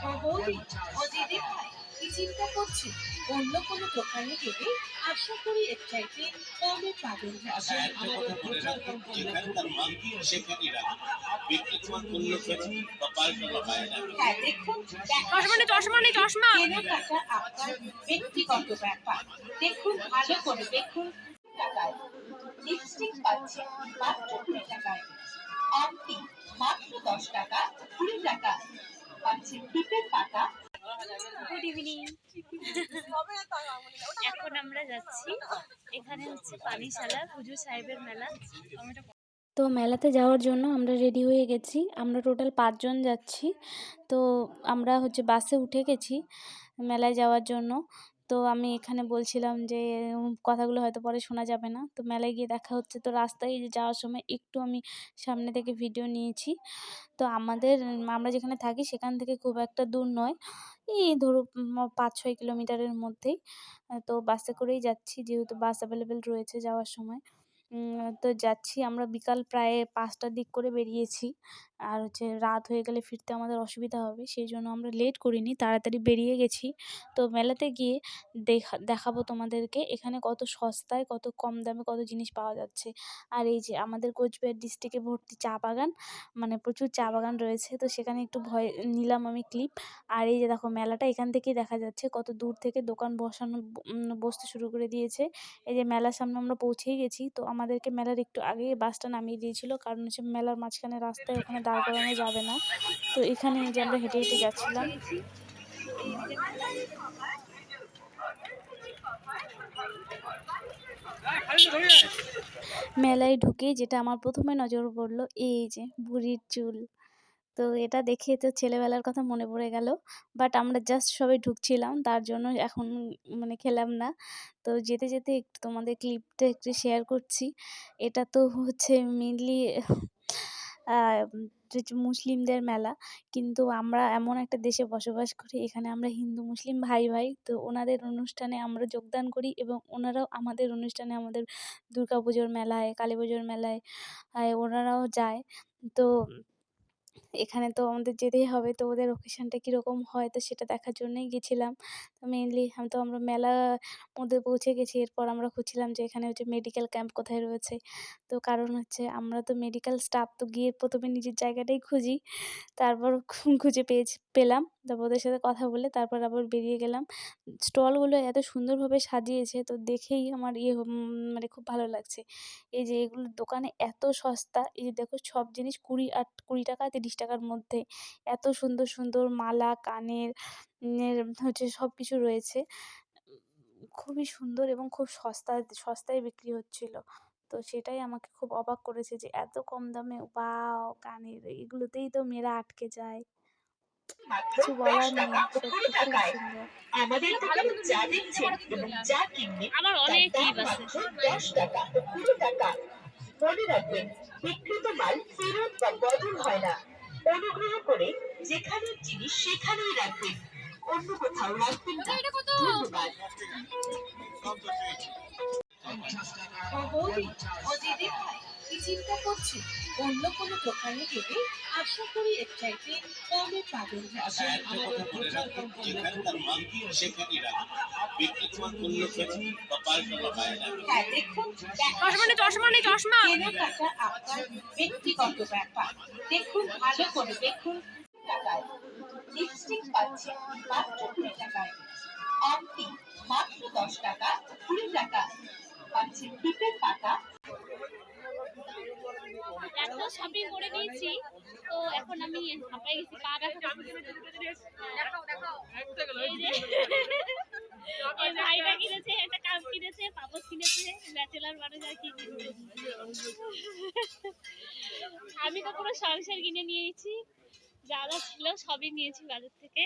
ও বৌদি ও দিদি ভাই কি চিন্তা করছে অন্য কোনো দোকানে গেলে আশা করি এর চাইতে কমে পাবেন। আচ্ছা হয় দেখুন চশমা নেই চশমা নেই চশমা। কেনাকাটা আপনার ব্যক্তিগত ব্যাপার। দেখুন ভালো করে দেখুন। টাকায় লিপস্টিক পাচ্ছে মাত্র কুড়ি টাকায়। আংটি মাত্র দশ টাকা। পাচ্ছে টিপের পাতা গুড ইভিনিং এখন আমরা যাচ্ছি। এখানে হচ্ছে পানিশালা পুজো সাহেবের মেলা। তো মেলাতে যাওয়ার জন্য আমরা রেডি হয়ে গেছি। আমরা টোটাল পাঁচজন যাচ্ছি। তো আমরা হচ্ছে বাসে উঠে গেছি মেলায় যাওয়ার জন্য। তো আমি এখানে বলছিলাম যে কথাগুলো হয়তো পরে শোনা যাবে না। তো মেলায় গিয়ে দেখা হচ্ছে, তো রাস্তায় যাওয়ার সময় একটু আমি সামনে থেকে ভিডিও নিয়েছি। তো আমাদের, আমরা যেখানে থাকি সেখান থেকে খুব একটা দূর নয়। এই ধরো পাঁচ ছয় কিলোমিটারের মধ্যেই। তো বাসে করেই যাচ্ছি, যেহেতু বাস অ্যাভেলেবেল রয়েছে যাওয়ার সময়। তো যাচ্ছি। আমরা বিকাল প্রায় পাঁচটার দিক করে বেরিয়েছি। আর হচ্ছে রাত হয়ে গেলে ফিরতে আমাদের অসুবিধা হবে, সেই জন্য আমরা লেট করিনি, তাড়াতাড়ি বেরিয়ে গেছি। তো মেলাতে গিয়ে দেখা, দেখাবো তোমাদেরকে এখানে কত সস্তায়, কত কম দামে কত জিনিস পাওয়া যাচ্ছে। আর এই যে আমাদের কোচবিহার ডিস্ট্রিক্টে ভর্তি চা বাগান মানে প্রচুর চা বাগান রয়েছে, তো সেখানে একটু ভয়, নিলাম আমি ক্লিপ। আর এই যে দেখো মেলাটা এখান থেকেই দেখা যাচ্ছে, কত দূর থেকে দোকান বসানো বসতে শুরু করে দিয়েছে। এই যে মেলার সামনে আমরা পৌঁছেই গেছি, তো আমাদেরকে মেলার একটু আগেই বাসটা নামিয়ে দিয়েছিল। কারণ হচ্ছে মেলার মাঝখানে রাস্তায় ওখানে দাঁড় করানো যাবে না। তো এখানে যে আমরা হেঁটে হেঁটে যাচ্ছিলাম। মেলায় ঢুকে যেটা আমার প্রথমে নজর পড়ল, এই যে বুড়ির চুল। তো এটা দেখে তো ছেলেবেলার কথা মনে পড়ে গেল। বাট আমরা জাস্ট সবাই ঢুকছিলাম, তার জন্য এখন মানে খেলাম না। তো যেতে যেতে একটু তোমাদের ক্লিপটা একটু শেয়ার করছি। এটা তো হচ্ছে মেনলি মুসলিমদের মেলা। কিন্তু আমরা এমন একটা দেশে বসবাস করি, এখানে আমরা হিন্দু, মুসলিম ভাই ভাই। তো ওনাদের অনুষ্ঠানে আমরা যোগদান করি এবং ওনারাও আমাদের অনুষ্ঠানে আমাদের দুর্গা পুজোর মেলায় কালী পুজোর মেলায় ওনারাও যায়। তো এখানে তো আমাদের যেতেই হবে। তো ওদের ওকেশনটা কীরকম হয় তো সেটা দেখার জন্যই গেছিলাম। তো মেনলি তো আমরা মেলার মধ্যে পৌঁছে গেছি। এরপর আমরা খুঁজছিলাম যে এখানে হচ্ছে মেডিকেল ক্যাম্প কোথায় রয়েছে। তো কারণ হচ্ছে আমরা তো মেডিকেল স্টাফ তো গিয়ে প্রথমে নিজের জায়গাটাই খুঁজি। তারপর খুঁজে পেয়েছি, পেলাম। তারপর ওদের সাথে কথা বলে তারপর আবার বেরিয়ে গেলাম। স্টলগুলো এত সুন্দরভাবে সাজিয়েছে তো দেখেই আমার ইয়ে মানে খুব ভালো লাগছে। এই যে এগুলো দোকানে এত সস্তা, এই যে দেখো সব জিনিস কুড়ি আট, কুড়ি টাকা তিরিশ টাকার মধ্যে এত সুন্দর সুন্দর মালা কানের হচ্ছে সব কিছু রয়েছে। খুবই সুন্দর এবং খুব সস্তা সস্তায় বিক্রি হচ্ছিল। তো সেটাই আমাকে খুব অবাক করেছে যে এত কম দামে ওয়াও কানের এগুলোতেই তো মেয়েরা আটকে যায়। কিছু বলার নেই আমাদের যা দেখছেন এবং যা কিনবেন আমার অনেক আছে। টাকা। টাকা। মনে রাখবেন বিক্রিত মাল ফেরত বা বদল হয় না। অনুগ্রহ করে যেখানের জিনিস সেখানেই রাখবেন। অন্য কোথাও রাখবেন না। ধন্যবাদ। ও বৌদি ও দিদি কি চিন্তা করছে। অন্য কোনো দোকানে গেলে আশা করি এর চাইতে কমে পাবেন। আচ্ছা বা পাল্টানো হয় দেখুন চশমা নেই চশমা কেনাকাটা আপনার ব্যক্তিগত ব্যাপার। দেখুন ভালো করে দেখুন। টাকায় লিপস্টিক মাত্র কুড়ি টাকায়। মাত্র দশ টাকা কুড়ি টাকা। পাচ্ছে টিপের পাতা শপিং করে নিয়েছি। তো এখন আমি হাঁপাই গেছি পা ব্যথা এই ভাইটা কিনেছে একটা কাপ কিনেছে পাপস কিনেছে ব্যাচেলার মানুষ আর কি আমি তো পুরো সংসার কিনে নিয়েছি যা যা ছিল সবই নিয়েছি বাজার থেকে।